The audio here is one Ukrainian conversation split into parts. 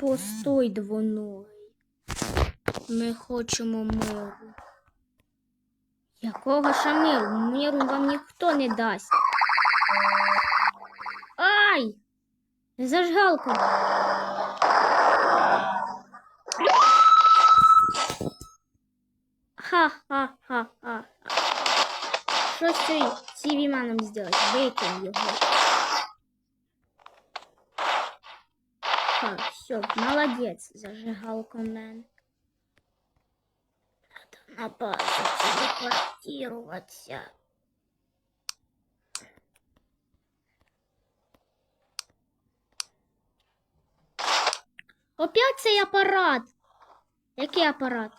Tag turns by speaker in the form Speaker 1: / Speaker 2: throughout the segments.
Speaker 1: Постой, двоногий. Ми хочемо миру. Якого ж миру? Вам ніхто не дасть. Ай! Зажгалка. Ха-ха-ха-ха. Що з цією цівіманом зробити? Викинь його. Так, все, молодець, зажигалка мене. Надо на базу телепортироваться. Опять цей апарат. Який апарат?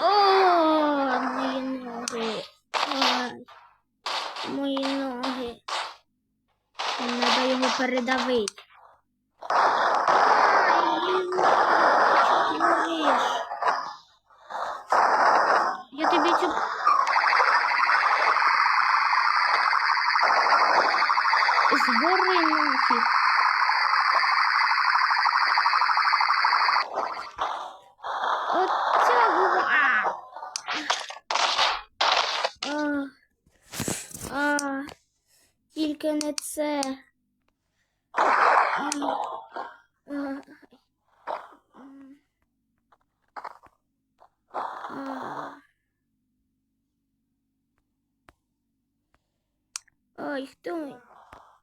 Speaker 1: О, мої ноги. Ой, мої ноги. Треба його передавити. Ай, що ти робиш? Я тобі цю. Згори нафіг. Оця губа. А. А. Тільки не це. А. А. А. Ой, хто? мені?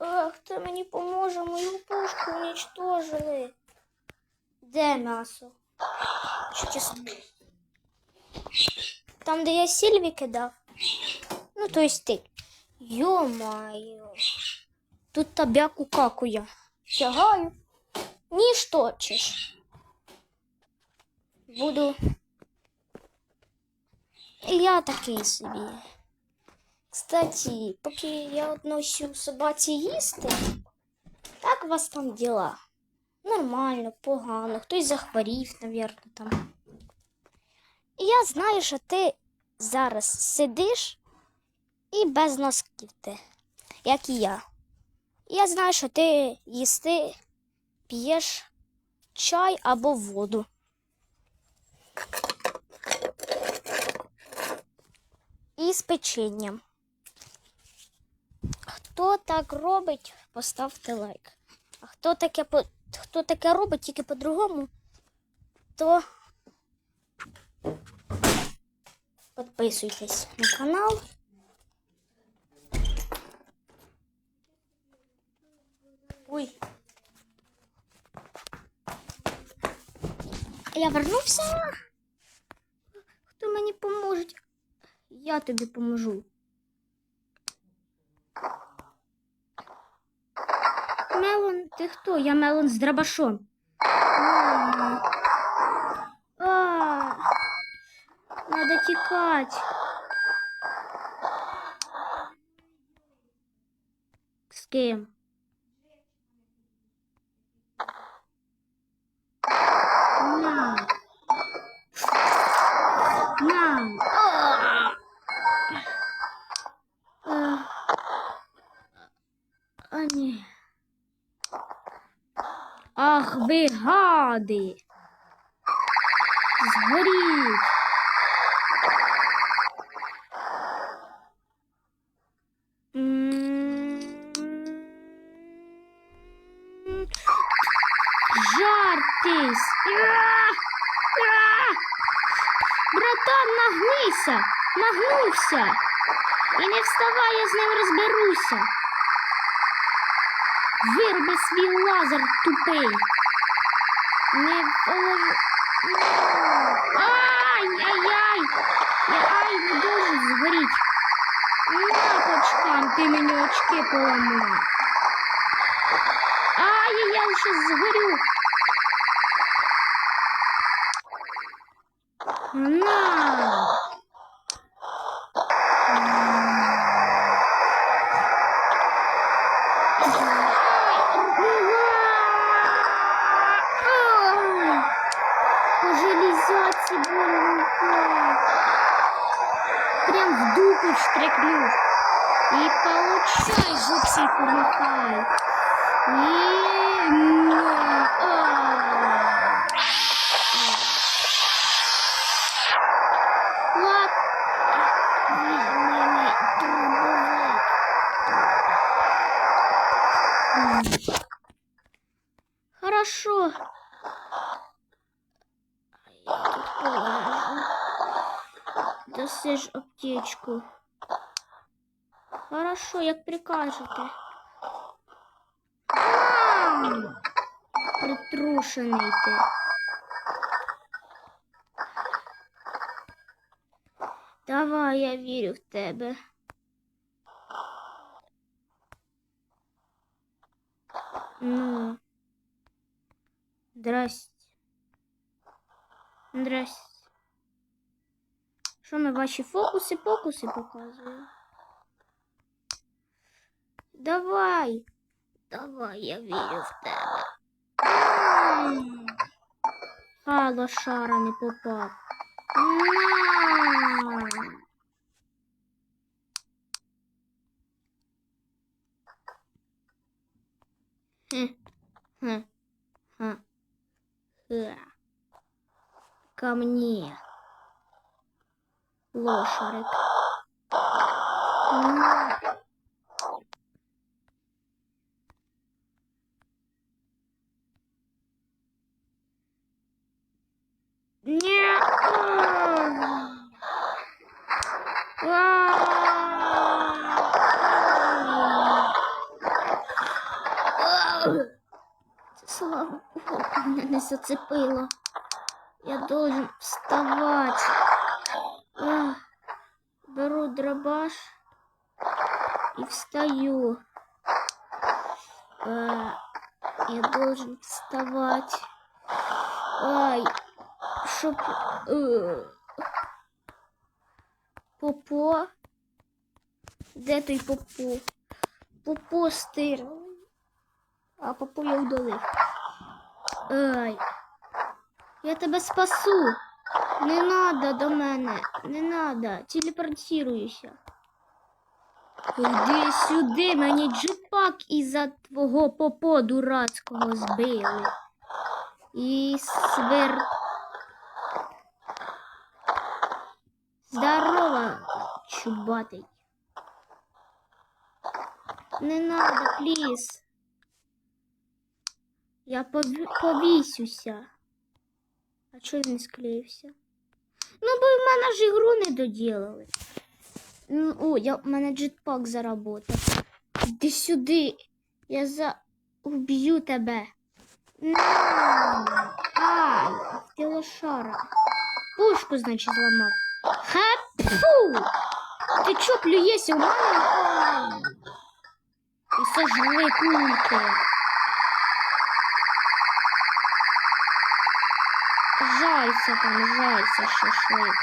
Speaker 1: Ах, хто мені поможе? Мою пушку уничтожили. Де м'ясо? Чесно? Там, де я Сільві кидав. Ну, то есть ти. Йо-моє. Тут табяку какуя. Тягаю. Ніж точиш. Буду. Я такий собі. Кстати, поки я относю собаці їсти, як у вас там діла? Нормально, погано, хтось захворів, навірно, там. І я знаю, що ти зараз сидиш і без носків ти, як і я. Я знаю, що ти їсти п'єш чай або воду. І з печенням. Хто так робить, поставте лайк. А хто таке, по- хто таке робить тільки по-другому, то підписуйтесь на канал. Ой. Я вернувся. Хто мені поможе? Я тобі поможу. Мелон, ти хто? Я Мелон з дробашом. М. А, Надо тікати. З ким? На. На. А. А. А, ні. Ах, ви. Згоріть. Жартись. Братан, нагнися, нагнувся. І не вставай, я з ним розберуся. Вироби свій лазер тупий. Не положу. Ай-яй-яй! Я ай не должен згоріти. На по очкам, ти мені очки поламав. Ай-яй-яй, ще згорю. На! Хорошо. А я тут полежу. Даси ж аптечку. Хорошо, як прикажете. Ам! Притрушений ти. Давай, я вірю в тебе. Ну. Здрасте. Здрасте. Що ми ваші фокуси, покуси показуємо? Давай. Давай, я вірю в тебе. М. А, лошара не попав. На. Ко мне. Лошарик. На. Зацепило. Я должен вставать. Ах, Беру дробаш и встаю. А, Я должен вставать. Ай, щоб е, попо. Де той попо? Попо стирали. А попо я удалив. Ай. Я тебе спасу. Не надо до мене. Не надо. Телепортируюся. Іди сюди, мені джипак із-за твого попо дурацького збили. І свер. Здорово, чубатий. Не надо, пліз. Я пові- повісюся. А чого він не склеївся? Ну, бо в мене ж ігру не доділили. Ну, О, я, в мене джетпак заработав. Іди сюди. Я за... уб'ю тебе. На! Ай, ти лошара. Пушку, значить, зламав. Хапфу! Ти чо плюєшся в мене? І сожри пульки. Жайся там, жайся, шашлик.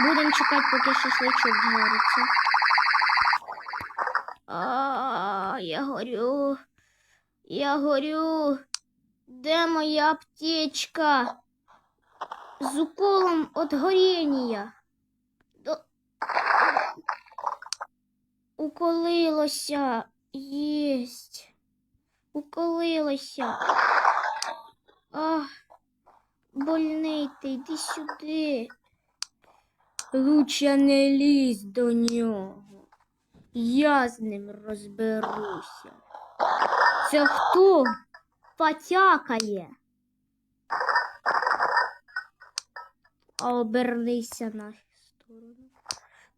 Speaker 1: Будемо чекати, поки шашличок жариться. А, я горю. Я горю. Де моя аптечка? З уколом от горіння. До... Уколилося. Єсть. Уколилося. Ах, больний ти, йди сюди. Лучше не лізь до нього. Я з ним розберуся. Це хто потякає? А обернися на сторону.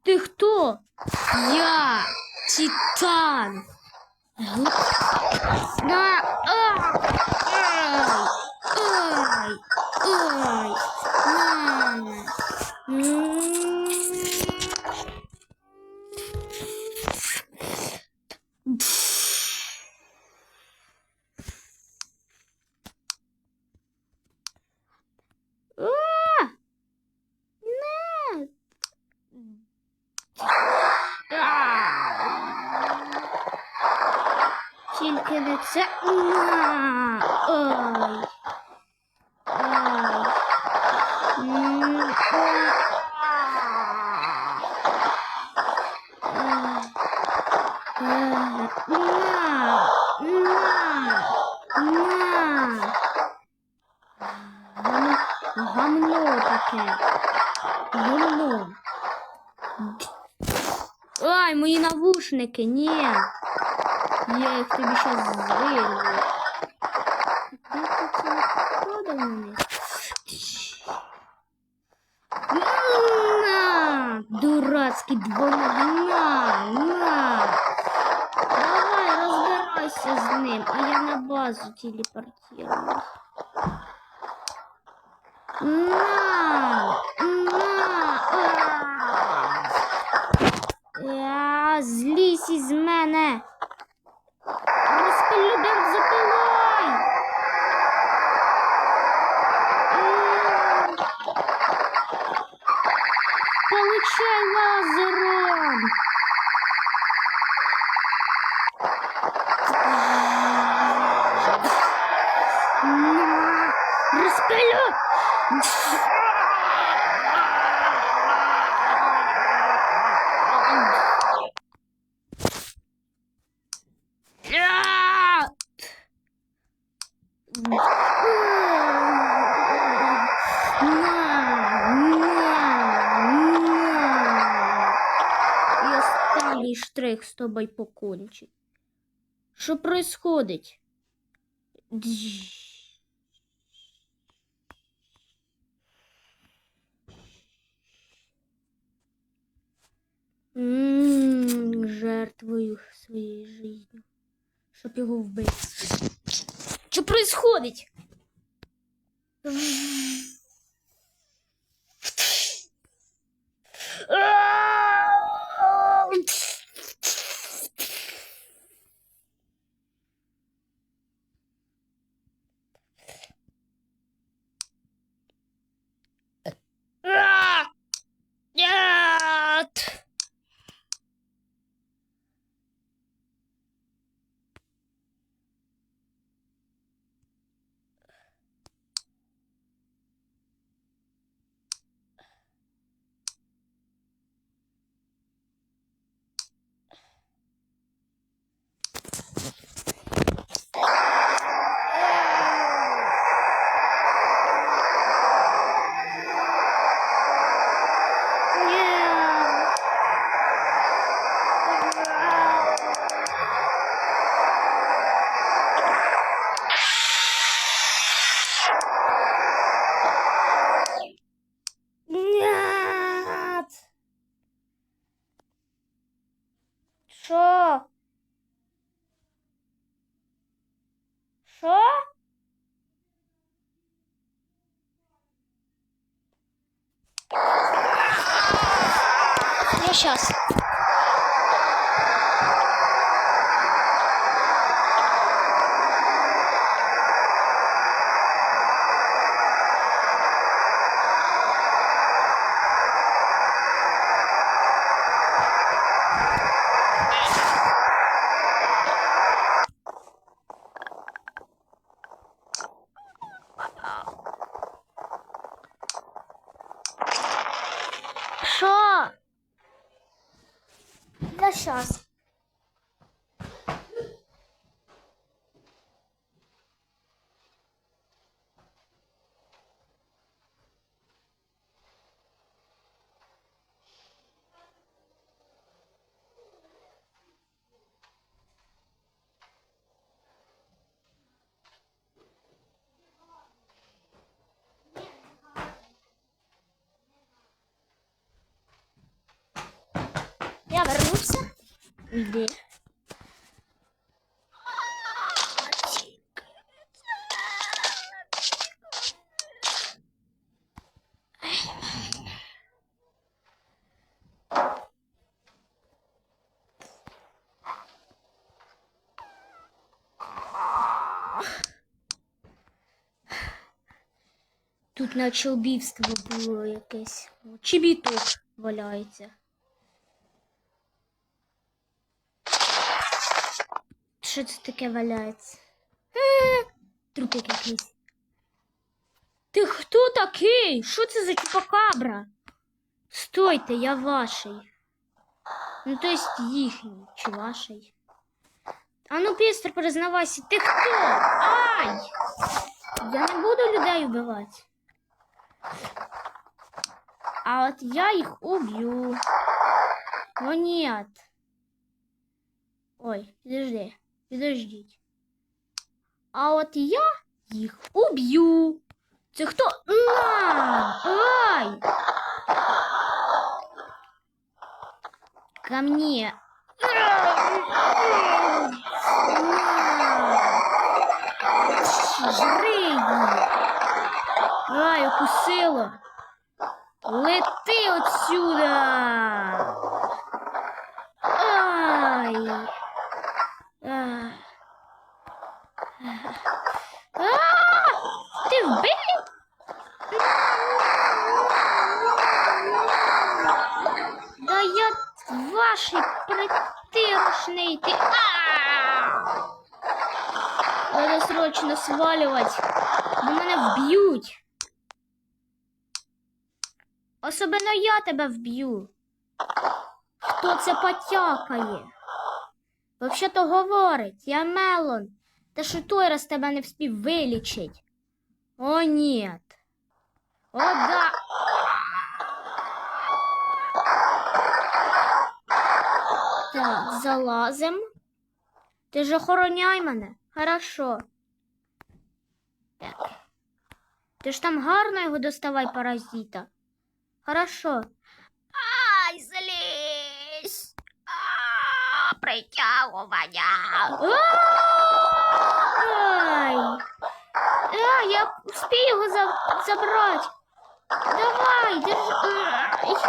Speaker 1: Ти хто? Я Титан. На, а, ай, ай, ай, на, Тільки не це. На! Ой. Ой. Гамно таке. Гамно. Ай, мої навушники, ні. Я їх тобі щас звилю. Де ти це вкладав мене? На! Дурацький двоногий, на! На! Давай, розбирайся з ним, а я на базу телепортирую. На! На! inşallah hazırım. Останній штрих з тобою покончить. Що происходить? Дзь. М, Жертвою своєї життя, щоб його вбити. Що происходить? Нет! Нет! Нет! Що? Що? Я сейчас. Що? Я сейчас. Я вернувся. Де? Тут наче убивство було якесь. Чобіток валяється. що це таке валяється? Е, Трупик якийсь. Ти хто такий? Що це за чупакабра? Стойте, я ваший. Ну, то есть їхній чи ваший. А ну, быстро признавайся, ти хто? Ай! Я не буду людей убивати. А от я їх уб'ю. Ну нет. Ой, підожди, підождіть. А от я їх уб'ю. Це хто? На! Ай! Ко мне. На! Жри її. Ай, укусило. Лети отсюда. Я ваший притирушний ти. Надо срочно свалювати, бо мене вб'ють. Особливо я тебе вб'ю. Хто це потякає? Взагалі-то говорить, я Мелон. Та що той раз тебе не вспів вилічить. О, ні. О, да. Так, залазим. Ти ж охороняй мене. Хорошо. Так. Ти ж там гарно його доставай, паразита. Хорошо. Ай, залізь! А, Притягування. Ай! А, я успію його за- забрати. Давай, держи.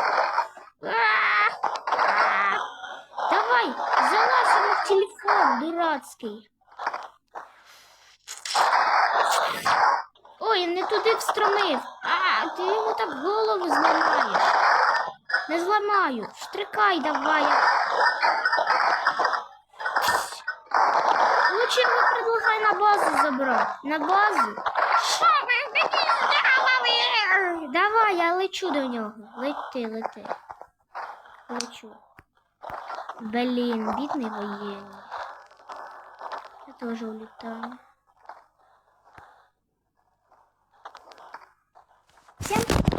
Speaker 1: Давай, залазь в телефон дурацький. Ой, не туди встромив. А, ти йому так голову зламаєш. Не зламаю. Штрикай давай. Лучше його предлагай на базу забрати. На базу. Що ви мені зробили? Давай, я лечу до нього. Лети, лети. Лечу. Блин, бедный военный. Я тоже улетаю. Всем